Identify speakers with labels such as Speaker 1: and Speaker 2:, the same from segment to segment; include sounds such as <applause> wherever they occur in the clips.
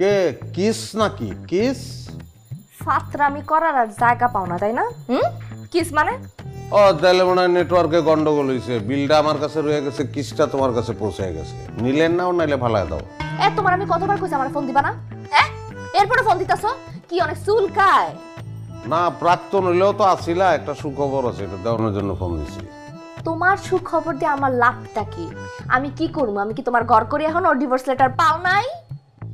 Speaker 1: কে? Kiss নাকি? Kiss?
Speaker 2: ফাতরামি করার আর জায়গা পাও না তাই না? হুম? কিস মানে?
Speaker 1: ও তাহলে মনে হয় নেটওয়ার্কে গন্ডগোল হয়েছে বিলটা আমার কাছে রয়ে গেছে কিসটা তোমার কাছে পৌঁছে গেছে? নিলেন নাও নাইলে ফালাই দাও।
Speaker 2: এ তোমার আমি কতবার কইছি আমার ফোন দিবা না? হ্যাঁ? এরপরে ফোন দিতাছো? কি অনেক চুলকায়।
Speaker 1: না প্রাক্তন হইলেও তো আসিলা একটা সুখবর আছে এটা দেওয়ানোর জন্য ফোন দিছি।
Speaker 2: তোমার সুখবর দিয়ে আমার লাভটা কি? আমি কি করব? আমি কি তোমার ঘর করে এখন? ওর ডিভোর্স লেটার পাও নাই?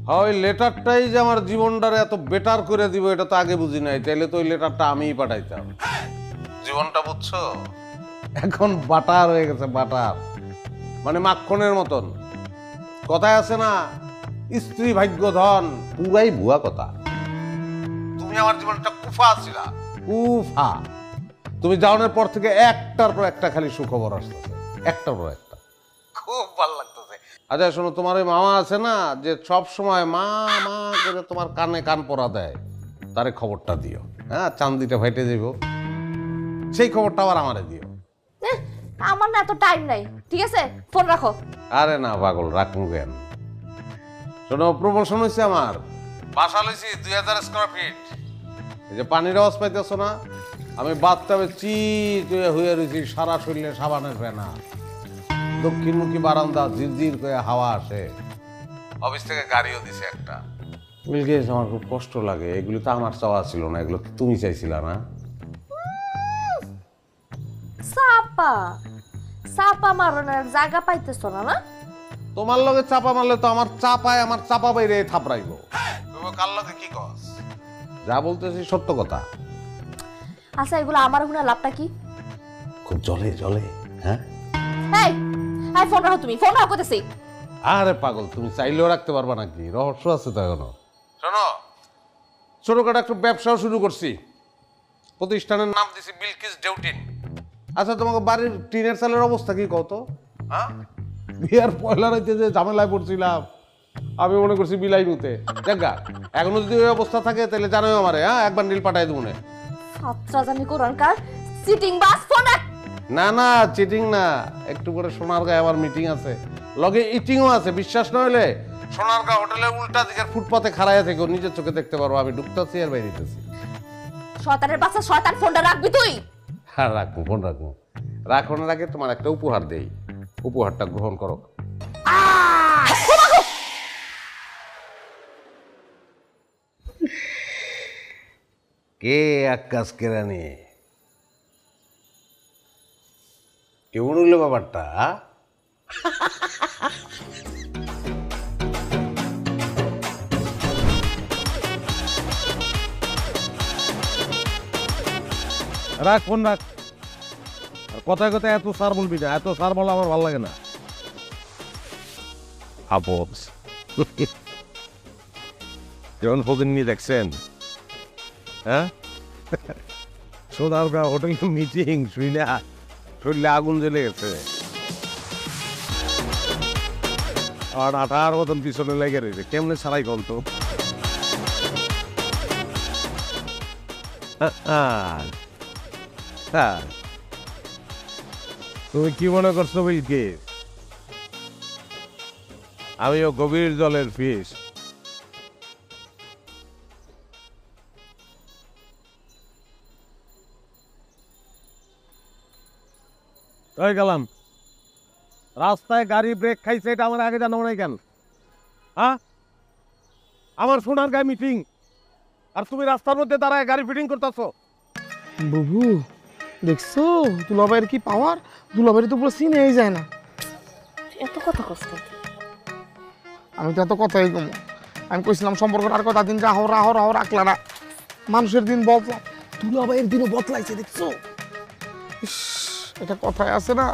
Speaker 1: হ্যাঁ ওই লেটারটাই যে আমার জীবনটারে এত বেটার করে দিব এটা তো আগে বুঝি নাই। তাইলে তো ওই লেটারটা আমিই পাঠাইতাম। জীবনটা বুঝছ? এখন বাটার হয়ে গেছে বাটার। মানে মাখনের মতন। কথায় আছে না স্ত্রী ভাগ্য ধন পুরাই ভুয়া কথা। তুমি আমার জীবনটা কুফা ছিলা। কুফা। তুমি যাওয়ানোর পর থেকে একটার পর একটা খালি সুখবর আসতেছে। একটার পর একটা। খুব ভালো লাগতেছে আচ্ছা শোনো তোমার ওই মামা আছে না যে সব সময় মা মা করে তোমার কানে কান পরা দেয় তারে খবরটা দিও। হ্যাঁ চান্দিটা ফাইটে দিব। সেই খবরটা আবার আমারে দিও।
Speaker 2: আমার না এত টাইম নাই ঠিক আছে? ফোন রাখো।
Speaker 1: আরে না পাগল রাখুন কেন? শোনো প্রমোশন হয়েছে আমার। বাসা লইছি দুই হাজার স্কোয়ার ফিট এই যে পানির আওয়াজ পাইতেছো না? আমি বাথটাবে চিট হয়ে হয়ে রয়েছি সারা শরীরে সাবানের ফেনা। দক্ষিণমুখী বারান্দা ঝিরঝির করে হাওয়া আসে। অফিস থেকে গাড়িও দিছে একটা। বিলগেস আমার খুব কষ্ট লাগে। এগুলো তো আমার চাওয়া ছিল না এগুলো তুমি চাইছিলা না।
Speaker 2: সাপা সাপা মারনের জায়গা পাইতেছো না না?
Speaker 1: তোমার লগে চাপা মারলে তো আমার চাপায় আমার চাপা বাইরে থাপড়াইব। তুমি কার লগে কি কস? যা বলতেছি সত্য কথা।
Speaker 2: আচ্ছা এগুলো আমার গুণা লাভটা কি?
Speaker 1: খুব জলে জলে হ্যাঁ?
Speaker 2: এই! এই ফোন রাখো তুমি ফোন রাখো করতেছি
Speaker 1: আরে পাগল তুমি চাইলেও রাখতে পারবা নাকি? রহস্য আছে তো এখনও। শোনো। ছোটখাটো একটা ব্যবসাও শুরু করছি। প্রতিষ্ঠানের নাম দিছি বিলকিস ডেউটিন। আচ্ছা তোমাকে বাড়ির টিনের চালের অবস্থা কি কত হ্যাঁ? বিয়ার পয়লা রাইতে যে ঝামেলায় পড়ছিলাম আমি মনে করছি বিলাই মুতে দেখা এখনও যদি ওই অবস্থা থাকে তাহলে জানোই আমারে হ্যাঁ? একবার নীল পাঠাই দেবো
Speaker 2: সাতটা জানি কোরআনকার সিটিং বাস ফোন রাখ।
Speaker 1: না না চিটিং না। একটু করে সোনার গায়ে আমার মিটিং আছে। লগে ইটিংও আছে বিশ্বাস না হলে সোনার গা হোটেলে উল্টা দিকের ফুটপাতে খাড়াইয়া থেকে নিজের চোখে দেখতে পারব আমি ঢুকতেছি আর বাইরেতেছি
Speaker 2: শয়তানের বাচ্চা শয়তান ফোনটা রাখবি তুই?
Speaker 1: হ্যাঁ রাখব ফোন রাখব। রাখনের আগে তোমার একটা উপহার দেই। উপহারটা গ্রহণ করো। কে আকাশ কেরানি? কেমন হইল ব্যাপারটা
Speaker 3: রাখ ফোন রাখ। আর কথায় কথায় এত সার বলবি না এত সার বলা আমার ভালো লাগে না। আপস যেমন ফোদিন নিয়ে দেখছেন হ্যাঁ? সোনারগা হোটেল মিটিং শুই না। শরীরে আগুন জ্বলে গেছে। আর আঠার মতন পিছনে লেগে রয়েছে কেমনে ছাড়াই হ্যাঁ হ্যাঁ তুমি কি মনে করছ বিলকে আমিও গভীর জলের ফিস ওই গেলাম। রাস্তায় গাড়ি ব্রেক খাইছে এটা আমার আগে জানো নাই কেন? হ্যাঁ? আমার সোনার গায়ে মিটিং আর তুমি রাস্তার মধ্যে দাঁড়ায় গাড়ি ফিটিং করতেছো।
Speaker 4: বুবু দেখছ? দুলাভাইয়ের কি পাওয়ার দুলাভাইয়ের তো পুরো চিনেই যায় না।
Speaker 2: এত কথা কষ্ট
Speaker 4: আমি তো এত কথাই কম। আমি কইছিলাম সম্পর্ক আর কথা দিন রাহো রাহো রাহো রাখলা না। মানুষের দিন বদলা দুলাভাইয়ের দিনও বদলাইছে দেখছ? ইস, এটা কথায় আছে না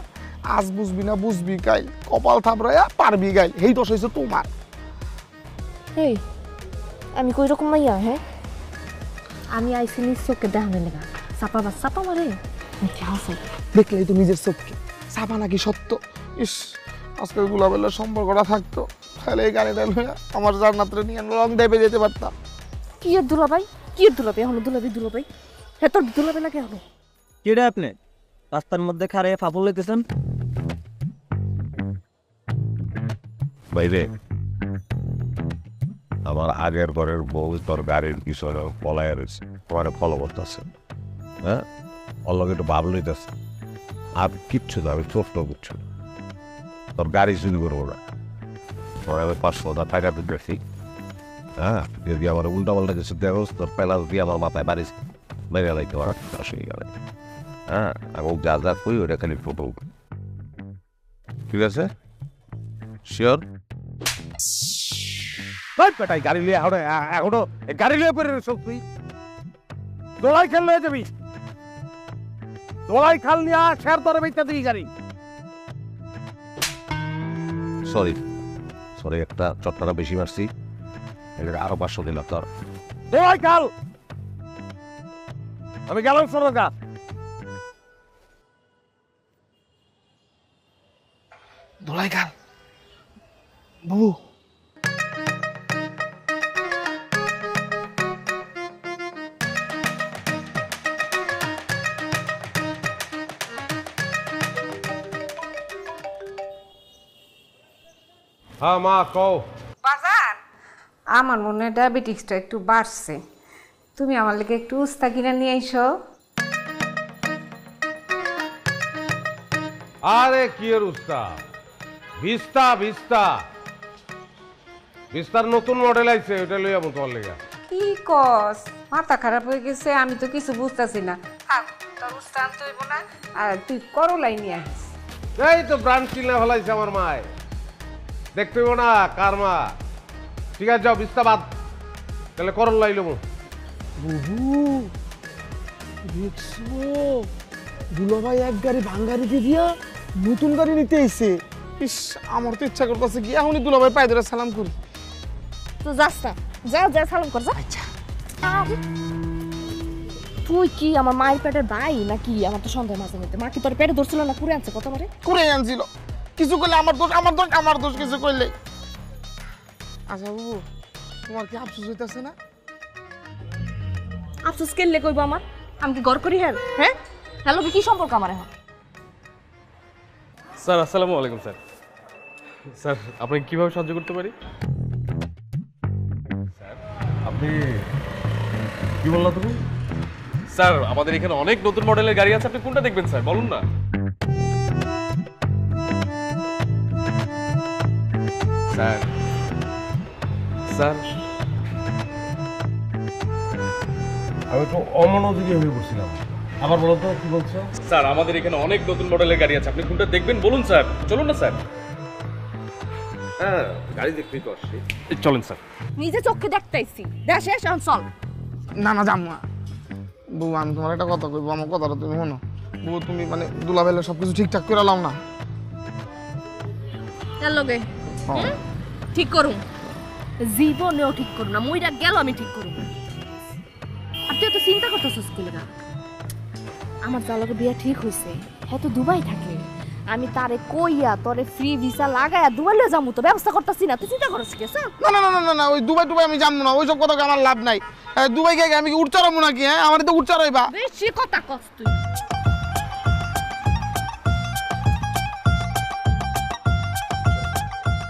Speaker 4: আজ বুঝবি না বুঝবি গাই কপাল থাপড়াইয়া পারবি গাই এই দোষ হয়েছে তোমার।
Speaker 2: এই আমি কই রকম মাইয়া হ্যাঁ? আমি আইসি নিজ চোখে দেখানো লেগা। চাপা বাস চাপা মারে? হাসাই
Speaker 4: দেখলেই তো নিজের চোখকে। চাপা নাকি সত্য? ইস আজকে গুলাবেলার সম্পর্কটা থাকতো। তাহলে এই গাড়িটা লইয়া আমার জান্নাতরে নিয়ে রং দেবে যেতে পারতাম।
Speaker 2: কি এর দুলাভাই? কি এর দুলাভাই? হলো দুলাভাই দুলাভাই? হে তোর দুলাভাই লাগে হলো
Speaker 5: কিরে আপনি? রাস্তার মধ্যে খারে ফাফল লইতেছেন
Speaker 3: বাইরে। আমার আগের ঘরের বউ তোর গাড়ির পিছনে পলায় রয়েছে। তোমার ফলো করতেছে হ্যাঁ? ওর একটু ভাব লইতেছে আর কিচ্ছু না, আমি ছোট্ট কিচ্ছু। তোর গাড়ি চুরি করব না। তোর আমি পাঁচশো হাজার টাকা দিতেছি হ্যাঁ? যদি আমার উল্টা পাল্টা কিছু দেখোস তোর পেলা দিয়ে আমার মাথায় বাড়ি মেরে লাইতে পারা। অসুবিধা গেলে। হ্যাঁ এবং যা যা কই ওটা খালি ফটো। ঠিক আছে? শিওর পেটাই গাড়ি লিয়ে এখন এখনও গাড়ি লিয়ে পড়ে রয়েছ তুই। দোলাই খেল লয়ে যাবি। দোলাই খাল নিয়ে শেয়ার দরে বেচতে গাড়ি। সরি সরি একটা চটকাটা বেশি মারছি। এটা আরও পাঁচশো দিলাম তোর দোলাই খাল! আমি গেলাম সরকা
Speaker 4: দোলাই খাল বাবু
Speaker 1: হ্যাঁ মা কও।
Speaker 6: বাজার আমার মনে হয় ডায়াবেটিক্সটা একটু বাড়ছে। তুমি আমার লেগে একটু উস্তা কিনে নিয়ে এসো
Speaker 1: আরে কি এর উস্তা? Vista vista. ভিস্তার নতুন মডেল আইছে ওটা লইয়া মতো লেগা।
Speaker 6: কি কস? মাথা খারাপ হয়ে গেছে আমি তো কিছু বুঝতেছি না। থাক তোর উস্তা আনতে হইব না আর তুই করলাই নিয়ে আসিস
Speaker 1: এই তো ব্রান্ড কিনে ফেলাইছে আমার মায়। দেখতে হইবো না কার মা। ঠিক আছে যাও বিস্তা বাদ। তাহলে করল লাইলো মু
Speaker 4: বাবু দেখছ? দুলাভাই এক গাড়ি ভাঙ্গারি দিয়ে দিয়া নতুন গাড়ি নিতে এসে ইস আমার তো ইচ্ছা করতেছে কি এখনই দুলাভাই পায়ে ধরে সালাম করি।
Speaker 2: তো যাস না যা যা সালাম কর যা। আচ্ছা। তুই কি আমার মায়ের পেটের ভাই নাকি? আমার তো সন্দেহ মাঝে মধ্যে। মা কি তোর পেটে ধরছিল না? কুড়ে আনছে কতবারে
Speaker 4: করে আনছিল। কিছু করলে আমার দোষ আমার দোষ আমার দোষ কিছু করলে। আচ্ছা বাবু তোমার কি আফসোস হইতাছে না?
Speaker 2: আফসোস কেলে কইব আমার? আমি কি গড় করি হ্যাঁ হ্যাঁ? হ্যালো কি সম্পর্ক আমার এখন?
Speaker 7: স্যার আসসালামু আলাইকুম স্যার। স্যার আপনাকে কীভাবে সাহায্য করতে পারি?
Speaker 3: স্যার আপনি কি বললা তুমি?
Speaker 7: স্যার আমাদের এখানে অনেক নতুন মডেলের গাড়ি আছে আপনি কোনটা দেখবেন স্যার? বলুন না। স্যার। স্যার।
Speaker 3: আমি তো অমনোযোগী হয়ে পড়ছিলাম। আবার বলো তো কি বলছো?
Speaker 7: স্যার আমাদের এখানে অনেক নতুন মডেলের গাড়ি আছে। আপনি কোনটা দেখবেন? বলুন স্যার। চলুন না স্যার।
Speaker 3: হ্যাঁ গাড়ি দেখতেই তো আসছি।
Speaker 7: চলেন স্যার।
Speaker 2: নিজে চোখে দেখতেইছি দেখ শেষ এখন চল।
Speaker 4: না না জাম বউ আমি তোমার একটা কথা কইবো আমার কথাটা তুমি শোনো। বউ তুমি মানে দুলাভাইলে সব কিছু ঠিকঠাক করে লাও না।
Speaker 2: তার লগে
Speaker 4: হ্যাঁ।
Speaker 2: ঠিক করুন জীবনেও ঠিক করুন না মইরা গেল আমি ঠিক করুন আর তুই তো চিন্তা করতেছিস কি না? আমার লগে বিয়া ঠিক হয়েছে হ্যাঁ তো দুবাই থাকে। আমি তারে কইয়া তোরে ফ্রি ভিসা লাগায়া দুবাই লয়ে যামু তো ব্যবস্থা করতেছি না। তুই চিন্তা করছিস কি স্যার?
Speaker 4: না না না না না না ওই দুবাই টুবাই আমি জানব না। ওইসব কথা আমার লাভ নাই। দুবাই গিয়ে আমি কি উচ্চারবো নাকি হ্যাঁ? আমার তো উচ্চারইবা
Speaker 2: বেশি কথা কস তুই।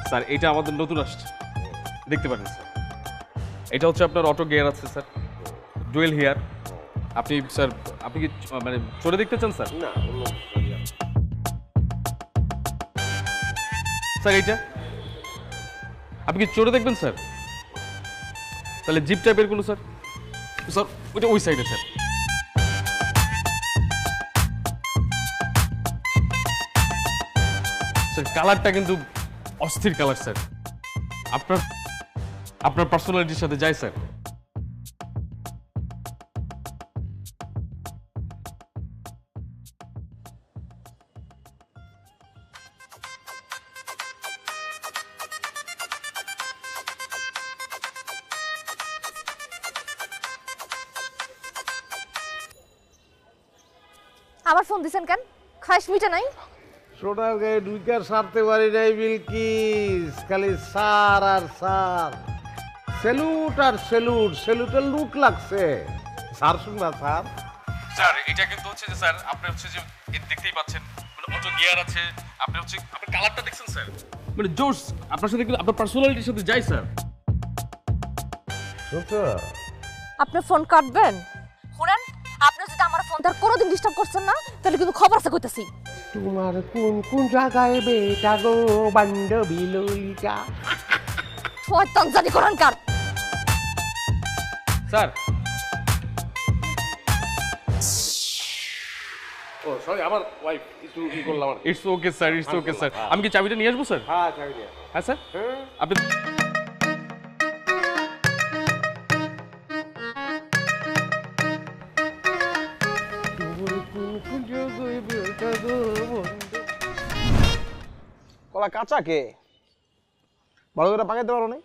Speaker 7: স্যার এটা আমাদের নতুন আসছে। দেখতে পারেন স্যার। এটা হচ্ছে আপনার অটো গিয়ার আছে স্যার। ডুয়েল হেয়ার। আপনি স্যার আপনি কি মানে চড়ে দেখতে চান স্যার?
Speaker 3: না
Speaker 7: স্যার এইটা? আপনি কি চড়ে দেখবেন স্যার? তাহলে জিপ টাইপের কোনো স্যার? স্যার ওইটা ওই সাইডে স্যার। স্যার কালারটা কিন্তু অস্থির কালার স্যার। আপনার আপনার পার্সোনালিটির সাথে যায় স্যার।
Speaker 2: খাইস মিটে নাই?
Speaker 1: সোনার গায়ে দুইকার সারতে পারি নাই বিলকিস। খালি সার আর সার। সেলুট আর সেলুট সেলুটের লুট লাগছে। সার শুনবা সার।
Speaker 7: স্যার এটা কিন্তু হচ্ছে যে স্যার আপনি হচ্ছে যে দেখতেই পাচ্ছেন মানে অটো গিয়ার আছে আপনি হচ্ছে আপনার কালারটা দেখছেন স্যার? মানে জোস আপনার সাথে কিন্তু আপনার পার্সোনালিটির সাথে যায় স্যার।
Speaker 2: আপনি ফোন কাটবেন? আমার ফোন তার কোনোদিন ডিস্টার্ব করছেন না তাহলে কিন্তু খবর আছে কইতাছি।
Speaker 8: তোমার কোন কোন জায়গায় বেটা গো বান্ধবী লইকা
Speaker 2: শয়তান জানি কোরআন কার।
Speaker 7: স্যার।
Speaker 3: ও সরি আমার ওয়াইফ একটু ই করলাম আর
Speaker 7: it's okay sir it's okay sir আমি কি চাবিটা নিয়ে আসব স্যার
Speaker 3: হ্যাঁ চাবি দিয়ে।
Speaker 7: হ্যাঁ স্যার আপনি
Speaker 4: কলা কাঁচা কে? ভালো করে পাকাইতে পারো নি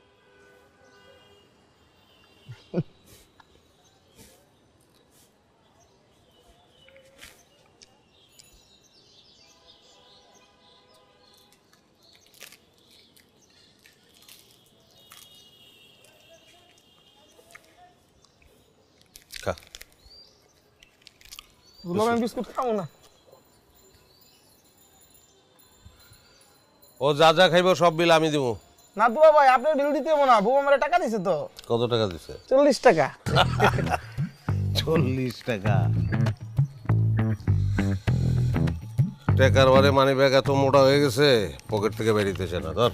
Speaker 1: খা।
Speaker 4: বিস্কুট খাব না।
Speaker 1: ও যা যা খাইব সব বিল আমি দিব
Speaker 4: না দুলা ভাই আপনি বিল দিতে হব না। বউ আমার টাকা দিছে তো।
Speaker 1: কত টাকা দিছে?
Speaker 4: চল্লিশ টাকা।
Speaker 1: চল্লিশ টাকা। টাকার বারে মানি ব্যাগ এত মোটা হয়ে গেছে পকেট থেকে বেরিতেছে না ধর।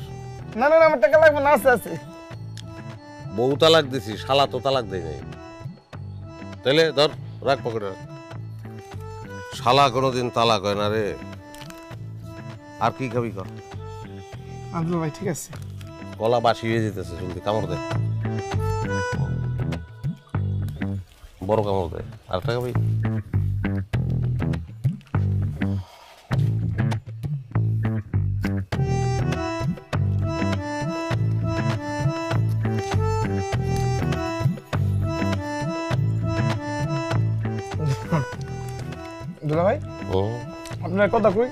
Speaker 4: না না না, আমার টাকা লাগবে না আছে আছে।
Speaker 1: বউ তালাক দিছি শালা তো তালাক দেয় নাই। তাইলে ধর রাখ পকেটে রাখ। শালা কোনোদিন তালাক হয় না রে। আর কি খাবি কর।
Speaker 4: আব্দুল ভাই ঠিক আছে।
Speaker 1: গলা বাসি হয়ে যেতেছে জলদি কামড় দে। বড় কামড় দে আর টাকা ভাই
Speaker 4: দুলা ভাই
Speaker 1: ও
Speaker 4: আপনার কথা কই?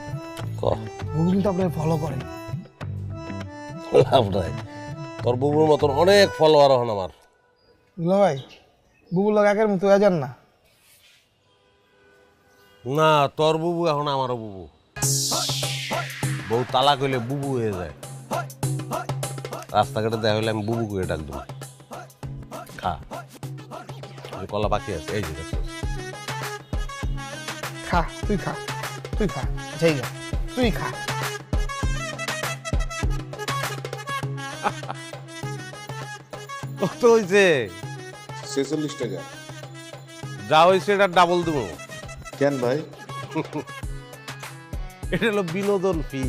Speaker 1: ক?
Speaker 4: কিন্তু আপনার ফলো করে
Speaker 1: লাভ নাই। তোর বুবুর মতন অনেক ফলোয়ার হন আমার।
Speaker 4: দুলা ভাই বুবু লোক একের মতো যান না।
Speaker 1: না তোর বুবু এখন আমারও বুবু। বউ তালা হইলে বুবু হয়ে যায়। রাস্তাঘাটে দেখা হইলে আমি বুবু করে ডাক দেবো। খা। কলা বাকি আছে এই যে
Speaker 4: খা তুই খা তুই খা যাই তুই খা।
Speaker 1: কত হয়েছে
Speaker 9: ছেচল্লিশ টাকা।
Speaker 1: যা হয়েছে এটা ডাবল দেবো।
Speaker 9: কেন ভাই?
Speaker 1: এটা হলো বিনোদন ফি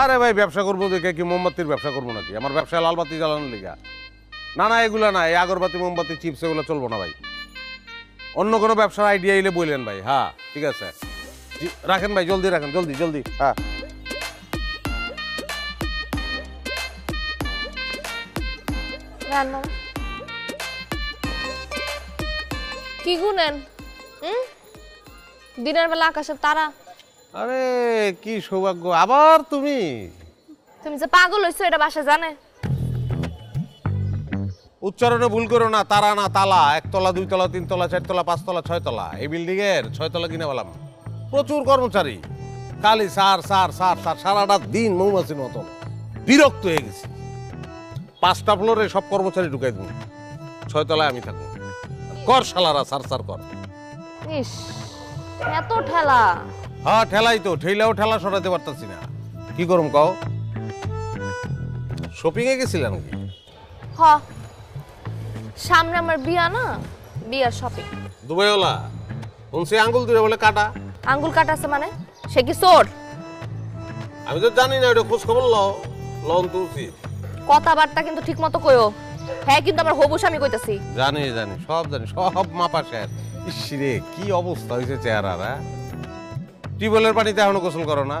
Speaker 1: আরে ভাই ব্যবসা করব দেখে কি মোমবাতির ব্যবসা করব নাকি? আমার ব্যবসায় লালবাতি জ্বালানোর লিগা। না না এগুলো না এই আগরবাতি মোমবাতি চিপস এগুলো চলবো না ভাই। অন্য কোনো ব্যবসার আইডিয়া এলে বললেন ভাই। হ্যাঁ ঠিক আছে। রাখেন ভাই জলদি রাখেন জলদি জলদি। হ্যাঁ।
Speaker 2: কি গুনেন? দিনের বেলা আকাশের তারা।
Speaker 1: আরে কি সৌভাগ্য আবার তুমি?
Speaker 2: তুমি যে পাগল হইছো এটা বাসা জানে।
Speaker 1: উচ্চারণে ভুল করো না তারা না তালা একতলা দুইতলা তিনতলা চারতলা পাঁচতলা ছয়তলা। এই বিল্ডিং এর ছয়তলা কিনে পেলাম প্রচুর কর্মচারী। খালি সার সার সার সার সারাটা দিন মৌমাছির মতন বিরক্ত হয়ে গেছি। পাঁচটা ফ্লোরে সব কর্মচারী ঢুকাই দেবো ছয়তলায় আমি থাকব। কর শালারা সার সার কর।
Speaker 2: ইস এত ঠেলা।
Speaker 1: হ্যাঁ ঠেলাই তো। ঠেলাও ঠেলা সরাতে পারতাছি না। কি করুম কও? শপিং এ গেছিলাম নাকি
Speaker 2: হ। সামনে আমার বিয়া না? বিয়ার শপিং
Speaker 1: দুবাইওয়ালা শুনছি আঙ্গুল দূরে বলে কাটা।
Speaker 2: আঙ্গুল কাটাছে মানে? সে কি চোর?
Speaker 1: আমি তো জানি না এটা খোঁজ খবর লও লন তুলছি।
Speaker 2: কথাবার্তা কিন্তু ঠিক মতো কইও। হ্যাঁ কিন্তু আমার হবু স্বামী কইতাছি।
Speaker 1: জানি জানি সব জানি সব মাপা শের ইসরে কি অবস্থা হয়েছে চেহারার টিউবওয়েলের পানিতে এখনও গোসল করো না।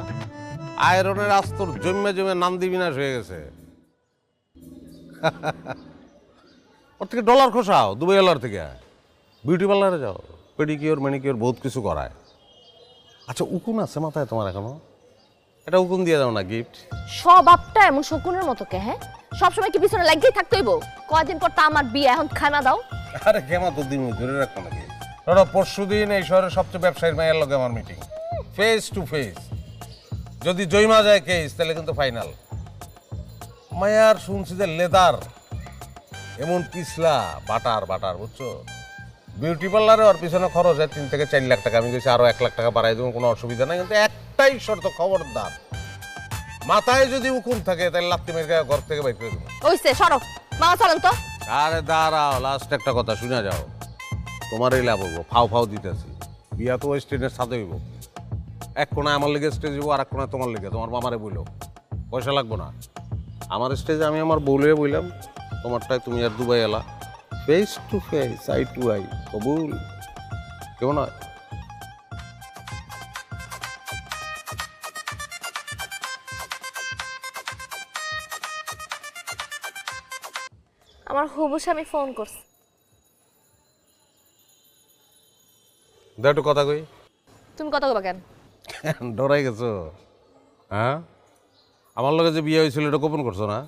Speaker 1: আয়রনের আস্তর জমে জমে নান্দি বিনাশ হয়ে গেছে। <laughs> ওর থেকে ডলার খোসাও দুবাইওয়ালার থেকে। বিউটি পার্লারে যাও পেডিকিওর ম্যানিকিওর বহুত কিছু করায়। আচ্ছা উকুন আছে মাথায় তোমার এখনও? এটা উকুন দিয়ে দাও না গিফট
Speaker 2: সব আপটা এমন শকুনের মতো কে হ্যাঁ? সবসময় কি পিছনে লাগিয়েই থাকতে হইব? কয়দিন পর তা আমার বিয়ে এখন খানা দাও।
Speaker 1: আরে কেমা তো দিন ধরে রাখব নাকি? ধরো পরশু দিন এই শহরের সবচেয়ে ব্যবসায়ীর মায়ের লগে আমার মিটিং ফেস টু ফেস যদি জৈমা যায় কেস তাহলে কিন্তু ফাইনাল মায়ার শুনছি যে লেদার এমন পিছলা বাটার বাটার বুঝছ? বিউটি পার্লারে ওর পিছনে খরচ হয় তিন থেকে চার লাখ টাকা। আমি গেছি আরও এক লাখ টাকা বাড়াই দেবো কোনো অসুবিধা নাই। কিন্তু একটাই শর্ত খবরদার। মাথায় যদি উকুন থাকে তাহলে লাত্তি মেরে ঘর থেকে বাইর করে দেবো।
Speaker 2: ওইসে সরো। মামা চলেন তো।
Speaker 1: আরে দাঁড়াও লাস্ট একটা কথা শুনে যাও। তোমারই লাভ হব ফাও ফাও দিতেছি। বিয়া তো ওই স্টেজের সাথে হইব। এক কোনায় আমার লেগে স্টেজ হইব আর এক কোনায় তোমার লেগে। তোমার মামারে বইলো। পয়সা লাগবো না। আমার স্টেজে আমি আমার বউলে বইলাম তোমারটাই তুমি আর দুবাই এলা। Face to face eye to eye কবুল কেমন হয়
Speaker 2: আমার হবু স্বামী ফোন করছে।
Speaker 1: দে একটু কথা কই।
Speaker 2: তুমি কথা কবা কেন?
Speaker 1: ডরাই গেছো। হ্যাঁ? আমার লগে যে বিয়ে হয়েছিল এটা গোপন করছ না?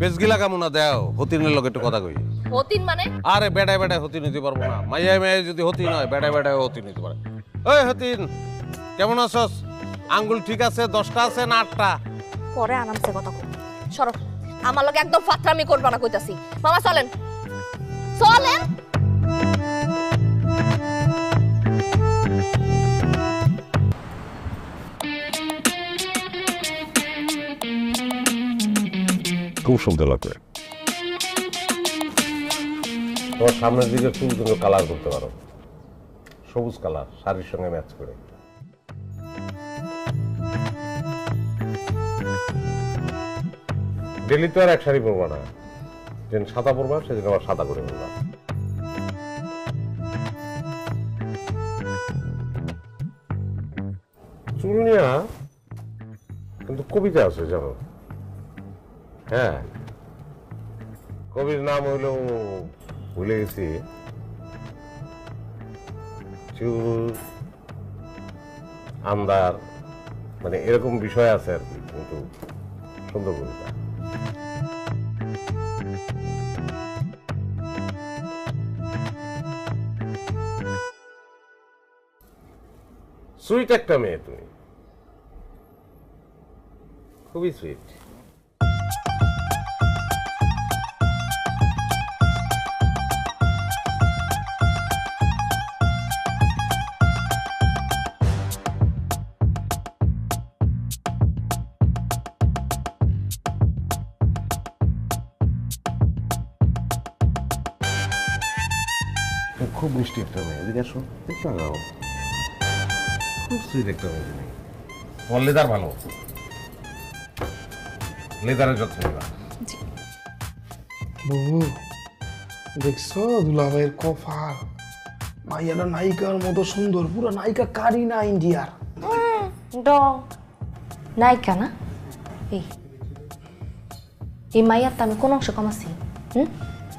Speaker 1: পেজগিলা কামনা দেও হতিনের লগে একটু কথা কই।
Speaker 2: হতিন মানে?
Speaker 1: আরে বেড়ায় বেড়ায় হতিন নিতে পারব না। মাইয়ায় মাইয়ায় যদি হতিন হয় বেড়ায় বেড়ায় হতিন নিতে পারে। ওই হতিন কেমন আছস? আঙ্গুল ঠিক আছে দশটা আছে না আটটা?
Speaker 2: পরে আরামসে কথা কই। সরো আমার লগে একদম ফাতরামি করবা না কইতাছি। মামা চলেন। চলেন?
Speaker 3: সুন্দর লাগবে
Speaker 1: তোমার সামনের দিকে চুল কিন্তু কালার করতে পারো। সবুজ কালার শাড়ির সঙ্গে ম্যাচ করে। ডেলি তো আর এক শাড়ি পরবা না। যেদিন সাদা পরবা, সেদিন আবার সাদা করে পরবা। চুল নিয়া কিন্তু কবিতা আছে, জানো? হ্যাঁ। কবির নাম হইল ভুলে গেছি। আন্দার মানে এরকম বিষয় আছে আর কি, কিন্তু সুন্দর কবিতা। সুইট একটা মেয়ে তুমি। খুবই সুইট। খুব সুইট একটা মেয়ে তুমি তোমার লেদার ভালো। লেদারের যত্ন
Speaker 4: বউ দেখছ? দুলাভাইয়ের কফার মাইয়াটা নায়িকার মতো সুন্দর। পুরো নায়িকা কারি না ইন্ডিয়ার।
Speaker 2: ডং। নায়িকা না? এই। এই মাইয়ার তো আমি কোন অংশ কমাছি? হুম?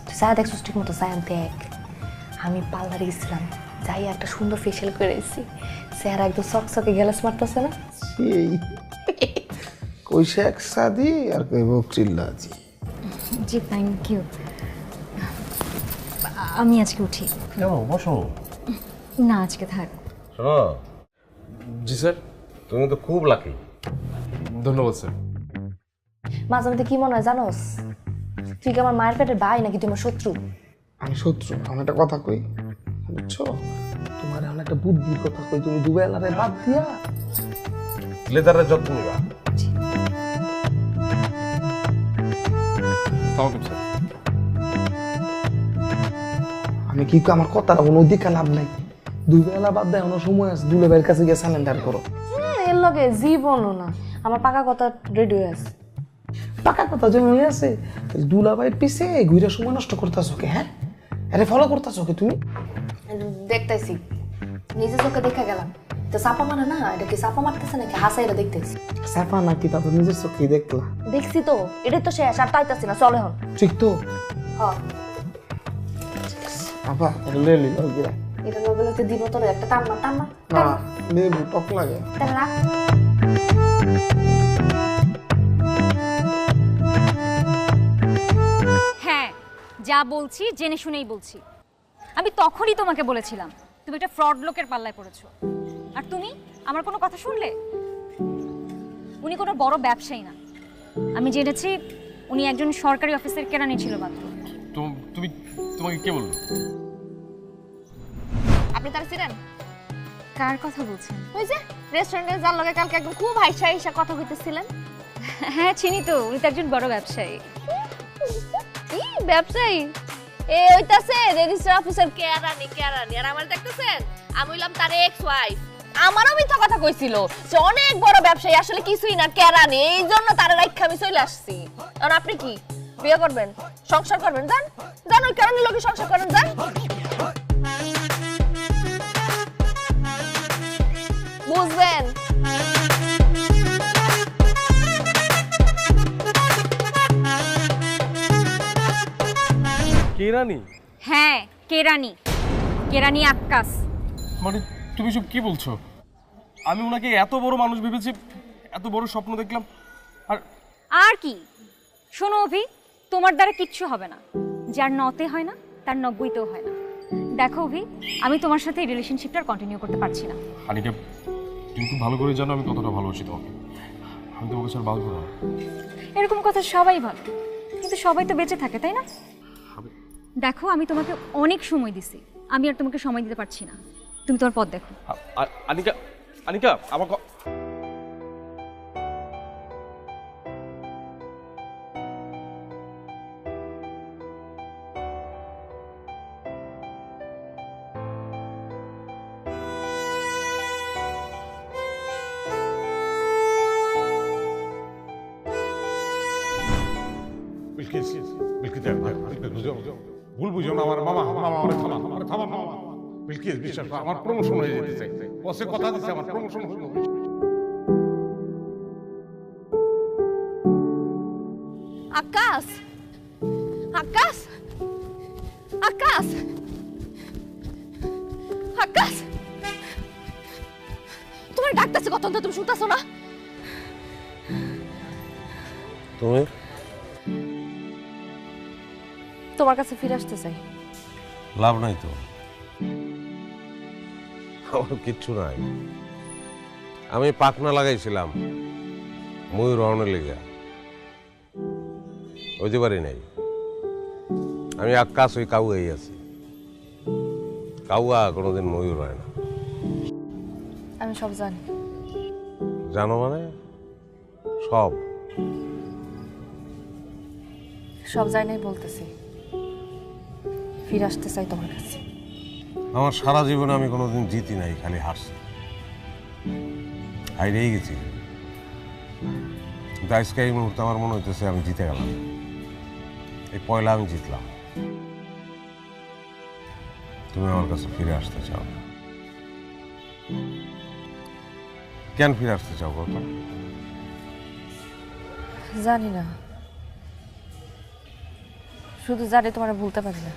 Speaker 2: তুই যা দেখছিস ঠিক মতো যাই দেখ। আমি পার্লারে গেছিলাম। যাই একটা সুন্দর ফেশিয়াল করে এসেছি চেহারা একদম চকচকে গ্যালাস মারতেছে না?
Speaker 4: সেই। কই শেখ সাদি? আর কই বক চিল্লাজি
Speaker 10: জি থ্যাংক ইউ আমি আজকে উঠি।
Speaker 1: কেমন বসো।
Speaker 10: না আজকে থাক।
Speaker 1: শোনো।
Speaker 7: জি স্যার।
Speaker 1: তুমি তো খুব লাকি
Speaker 7: ধন্যবাদ স্যার।
Speaker 2: মাঝে মধ্যে কি মনে হয় জানোস তুই কি আমার মায়ের পেটের ভাই নাকি তুই আমার শত্রু?
Speaker 4: আমি শত্রু আমি একটা কথা কই। বুঝছ? তোমার আমি একটা বুদ্ধির কথা কই তুমি দুবেলারে বাদ দিয়া।
Speaker 1: লেদারের যত্ন নেবা।
Speaker 4: আমি কি আমার কথাটা কোনো দিকে লাভ নাই। দুবেলা বাদ দেয় কোনো সময় আছে। দুলেবের কাছে গিয়ে স্যালেন্ডার করো।
Speaker 2: এর লগে জীবনও না। আমার পাকা কথা রেডি হয়ে আছে।
Speaker 4: পাকা কথা যেমন হয়ে আছে। দুলাভাইয়ের পিছে ঘুরে সময় নষ্ট করতেছো কে হ্যাঁ? আরে ফলো করতেছো কে তুমি?
Speaker 2: দেখতেছি। নিজে চোখে দেখে গেলাম। তো চাপা মানে না এটা কি চাপা মারতেছে নাকি? হাসা এটা দেখতেছি।
Speaker 4: সাপা নাকি তা তো নিজের চোখেই দেখলা
Speaker 2: দেখছি তো এটাই তো শেষ আর তাইতাছি না চলে হন
Speaker 4: ঠিক তো।
Speaker 2: হ।
Speaker 4: আপা লে লি
Speaker 2: এটা মোবাইলতে দিব তোর একটা টান মার টান মার।
Speaker 4: না লেবু টক লাগে।
Speaker 2: তাহলে রাখ
Speaker 10: হ্যাঁ যা বলছি জেনে শুনেই বলছি। আমি তখনই তোমাকে বলেছিলাম তুমি একটা ফ্রড লোকের পাল্লায় পড়েছো। আর তুমি আমার কোনো কথা শুনলে? উনি কোনো বড় ব্যবসায়ী না। আমি জেনেছি উনি একজন সরকারি অফিসের কেরানি ছিল মাত্র।
Speaker 7: তুমি তোমাকে কে বলল?
Speaker 2: আপনি তার ছিলেন?
Speaker 10: কার কথা বলছেন?
Speaker 2: ওই যে রেস্টুরেন্টে যার লগে কালকে একদম খুব হাইসা হাইসা কথা কইতেছিলেন।
Speaker 10: হ্যাঁ চিনি তো উনি তো একজন বড় ব্যবসায়ী। <laughs>
Speaker 2: কি ব্যবসায়ী? এ ওইতাছে রেজিস্টার অফিসার কেরানি আর আমার দেখতেছেন আমি হইলাম তার এক্স আমারও মিথ্যা কথা কইছিল অনেক বড় ব্যবসায়ী, আসলে কিছুই না কেরানি এই জন্য তার রাইখা আমি চলে আসছি। আর আপনি কি? বিয়ে করবেন? সংসার করবেন? জান জান সংসার করেন জান বুঝবেন?
Speaker 7: কেরানি
Speaker 10: হ্যাঁ কেরানি কেরানি আক্কাস?
Speaker 7: মানে তুমি সব কি বলছো? আমি ওনাকে এত বড় মানুষ ভেবেছি এত বড় স্বপ্ন দেখলাম আর
Speaker 10: আর কি? শোনো অভি তোমার দ্বারা কিচ্ছু হবে না। যার নতে হয় না তার নব্বইতেও হয় না। দেখো অভি আমি তোমার সাথে এই রিলেশনশিপটা কন্টিনিউ করতে পারছি না।
Speaker 7: হানিকে তুমি খুব ভালো করে জানো আমি কতটা ভালোবাসি তোমাকে। আমি তোমাকে স্যার বাঁচবো না।
Speaker 10: এরকম কথা সবাই ভালো কিন্তু সবাই তো বেঁচে থাকে তাই না? দেখো, আমি তোমাকে অনেক সময় দিছি। আমি আর তোমাকে সময় দিতে পারছি না। তুমি তোমার পথ দেখো।
Speaker 7: আনিকা আনিকা আমার
Speaker 3: আমার প্রমোশন হয়ে যেতেছে। বসে কথা দিচ্ছে আমার প্রমোশন হলো।
Speaker 2: আকাশ আকাশ আকাশ আকাশ। তোমার ডাকতেছে কত তুমি শুনতেছো না?
Speaker 1: তুমি?
Speaker 2: তোমার কাছে ফিরে আসতে চাই।
Speaker 1: লাভ নাই তো। আমার কিচ্ছু নাই। আমি পাখনা লাগাইছিলাম ময়ূর রহনের লেগে ওইতে পারি নাই। আমি আকাশ ওই কাউয়াই আছি। কাউয়া কোনোদিন ময়ূর হয় না।
Speaker 2: আমি সব জানি।
Speaker 1: জানো মানে? সব।
Speaker 2: সব জানি বলতেছি। ফিরে আসতে চাই তোমার কাছে।
Speaker 1: আমার সারা জীবনে আমি কোনোদিন জিতি নাই খালি হারছি। হাইরেই গেছি। কিন্তু আজকে এই মুহূর্তে আমার মনে হইতেছে আমি জিতে গেলাম। এই পয়লা আমি জিতলাম। তুমি আমার কাছে ফিরে আসতে চাও কেন ফিরে আসতে চাও কত
Speaker 2: জানি না। শুধু জানি তোমার ভুলতে পারি না।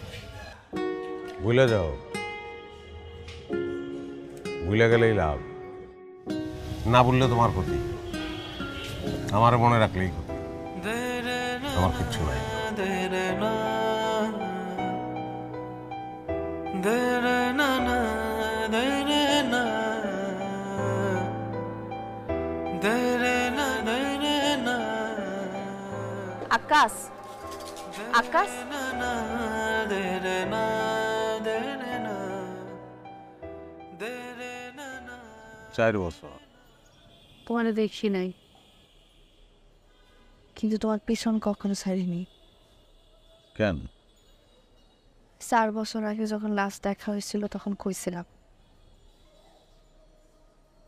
Speaker 1: ভুলে যাও। ভুলে গেলেই লাভ। না বললে তোমার ক্ষতি। আমার মনে রাখলেই ক্ষতি। আমার কিচ্ছু নাই।
Speaker 2: আকাশ। আকাশ?
Speaker 1: চার বছর।
Speaker 11: তোমার দেখি নাই। কিন্তু তোমার পিছন কখনো ছাড়িনি।
Speaker 1: কেন?
Speaker 11: চার বছর আগে যখন লাস্ট দেখা হয়েছিল তখন কইছিলাম।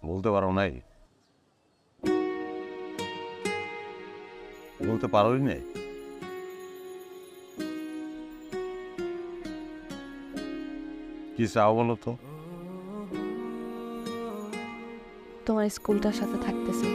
Speaker 1: বলতে পারো নাই? বলতে পারোই নাই? কি চাও বলো তো?
Speaker 11: তোমার স্কুলটার সাথে থাকতেছি।